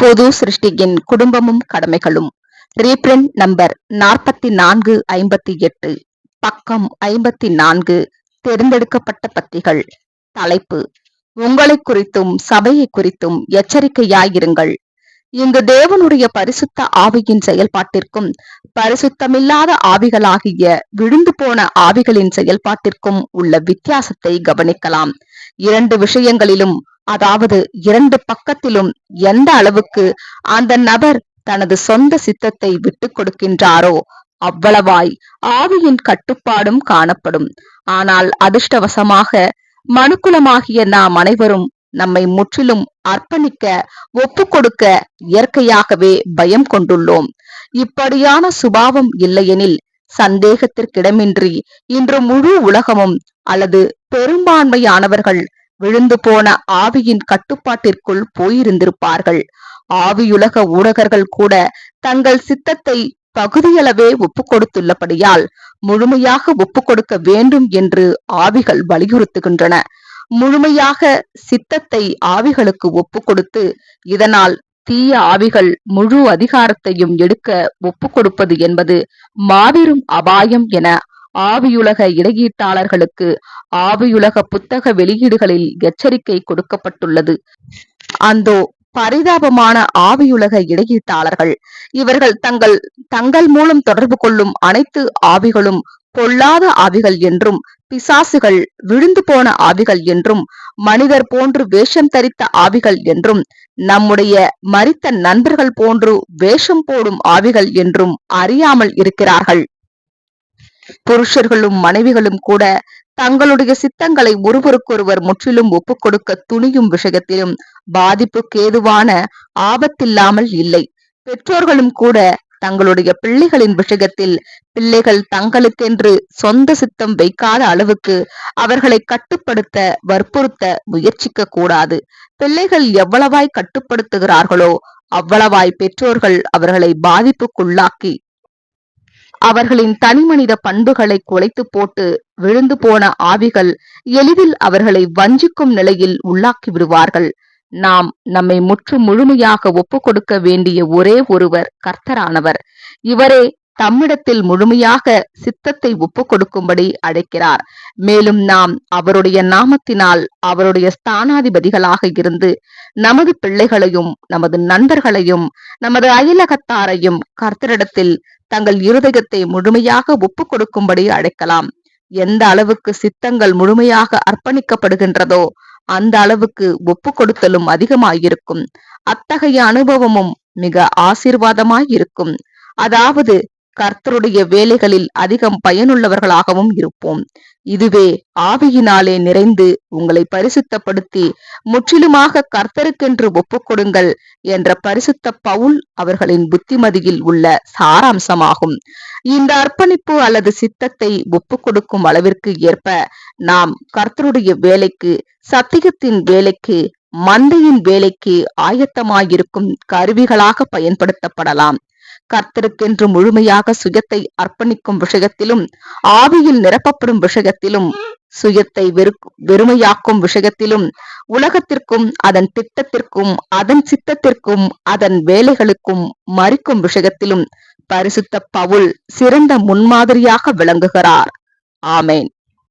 பொது சிருஷ்டியின் குடும்பமும் கடமைகளும். Reprint number நாற்பத்தி நான்கு ஐம்பத்தி எட்டு. பக்கம் ஐம்பத்தி நான்கு தேர்ந்தெடுக்கப்பட்ட பத்திகள். தலைப்பு. உங்களை குறித்தும் சபையை குறித்தும் எச்சரிக்கையாயிருங்கள். இங்கு தேவனுடைய பரிசுத்த ஆவியின் செயல்பாட்டிற்கும் பரிசுத்தமில்லாத ஆவிகளாகிய விழுந்து போன ஆவிகளின் செயல்பாட்டிற்கும் உள்ள வித்தியாசத்தை கவனிக்கலாம். இரண்டு விஷயங்களிலும் அதாவது இரண்டு பக்கத்திலும் எந்த அளவுக்கு அந்த நபர் தனது சொந்த சித்தத்தை விட்டு கொடுக்கின்றாரோ அவ்வளவாய் ஆவியின் கட்டுப்பாடும் காணப்படும். ஆனால் அதிர்ஷ்டவசமாக மனுக்குலமாகிய நாம் அனைவரும் நம்மை முற்றிலும் அர்ப்பணிக்க ஒப்பு கொடுக்க இயற்கையாகவே பயம் கொண்டுள்ளோம். இப்படியான சுபாவம் இல்லையெனில் சந்தேகத்திற்கிடமின்றி இன்று முழு உலகமும் அல்லது பெரும்பான்மையானவர்கள் விழுந்து போன ஆவியின் கட்டுப்பாட்டிற்குள் போயிருந்திருப்பார்கள். ஆவியுலக ஊடகர்கள் கூட தங்கள் சித்தத்தை பகுதியளவே ஒப்பு கொடுத்துள்ளபடியால் முழுமையாக ஒப்பு கொடுக்க வேண்டும் என்று ஆவிகள் வலியுறுத்துகின்றன. முழுமையாக சித்தத்தை ஆவிகளுக்கு ஒப்பு கொடுத்து இதனால் தீய ஆவிகள் முழு அதிகாரத்தையும் எடுக்க ஒப்பு கொடுப்பது என்பது மாபெரும் அபாயம் என ஆவியுலக இடையீட்டாளர்களுக்கு ஆவியுலக புத்தக வெளியீடுகளில் எச்சரிக்கை கொடுக்கப்பட்டுள்ளது. அந்தோ பரிதாபமான ஆவியுலக இடையீட்டாளர்கள். இவர்கள் தங்கள் தங்கள் மூலம் தொடர்பு கொள்ளும் அனைத்து ஆவிகளும் பொல்லாத ஆவிகள் என்றும் பிசாசுகள் விழுந்து போன ஆவிகள் என்றும் மனிதர் போன்று வேஷம் தரித்த ஆவிகள் என்றும் நம்முடைய மறித்த நண்பர்கள் போன்று வேஷம் போடும் ஆவிகள் என்றும் அறியாமல் இருக்கிறார்கள். புருஷர்களும் மனைவிகளும் கூட தங்களுடைய சித்தங்களை ஒருவருக்கொருவர் முற்றிலும் ஒப்புக் கொடுக்க துணியும் விஷயத்திலும் பாதிப்புக்கு ஏதுவான ஆபத்தில்லாமல் இல்லை. பெற்றோர்களும் கூட தங்களுடைய பிள்ளைகளின் விஷயத்தில் பிள்ளைகள் தங்களுக்கென்று சொந்த சித்தம் வைக்காத அளவுக்கு அவர்களை கட்டுப்படுத்த வற்புறுத்த முயற்சிக்க கூடாது. பிள்ளைகள் எவ்வளவாய் கட்டுப்படுத்துகிறார்களோ அவ்வளவாய் பெற்றோர்கள் அவர்களை பாதிப்புக்குள்ளாக்கி அவர்களின் தனிமனித பண்புகளை குலைத்து போட்டு விழுந்து போன ஆவிகள் எளிதில் அவர்களை வஞ்சிக்கும் நிலையில் உள்ளாக்கி விடுவார்கள். நாம் நம்மை முற்று முழுமையாக ஒப்பு கொடுக்க வேண்டிய ஒரே ஒருவர் கர்த்தரானவர். இவரே தம்மிடத்தில் முழுமையாக சித்தத்தை ஒப்பு கொடுக்கும்படி அழைக்கிறார். மேலும் நாம் அவருடைய நாமத்தினால் அவருடைய ஸ்தானாதிபதிகளாக இருந்து நமது பிள்ளைகளையும் நமது நண்பர்களையும் நமது அயலகத்தாரையும் கர்த்தரிடத்தில் தங்கள் இருதயத்தை முழுமையாக ஒப்பு கொடுக்கும்படி அழைக்கலாம். எந்த அளவுக்கு சித்தங்கள் முழுமையாக அர்ப்பணிக்கப்படுகின்றதோ அந்த அளவுக்கு ஒப்பு கொடுத்தலும் அதிகமாயிருக்கும். அத்தகைய அனுபவமும் மிக ஆசீர்வாதமாயிருக்கும். அதாவது கர்த்தருடைய வேலைகளில் அதிகம் பயனுள்ளவர்களாகவும் இருப்போம். இதுவே ஆவியினாலே நிறைந்து உங்களை பரிசுத்தப்படுத்தி முற்றிலுமாக கர்த்தருக்கென்று ஒப்புக்கொடுங்கள் என்ற பரிசுத்த பவுல் அவர்களின் புத்திமதியில் உள்ள சாராம்சமாகும். இந்த அர்ப்பணிப்பு அல்லது சித்தத்தை ஒப்புக்கொடுக்கும் அளவிற்கு ஏற்ப நாம் கர்த்தருடைய வேலைக்கு சத்தியத்தின் வேலைக்கு மந்தையின் வேலைக்கு ஆயத்தமாயிருக்கும் கருவிகளாக பயன்படுத்தப்படலாம். கர்த்தருக்கென்று முழுமையாக சுயத்தை அர்ப்பணிக்கும் விஷயத்திலும் ஆவியில் நிரப்பப்படும் விஷயத்திலும் சுயத்தை வெறு வெறுமையாக்கும் விஷயத்திலும் உலகத்திற்கும் அதன் திட்டத்திற்கும் அதன் சித்தத்திற்கும் அதன் வேலைகளுக்கும் மறிக்கும் விஷயத்திலும் பரிசுத்த பவுல் சிறந்த முன்மாதிரியாக விளங்குகிறார். ஆமேன்.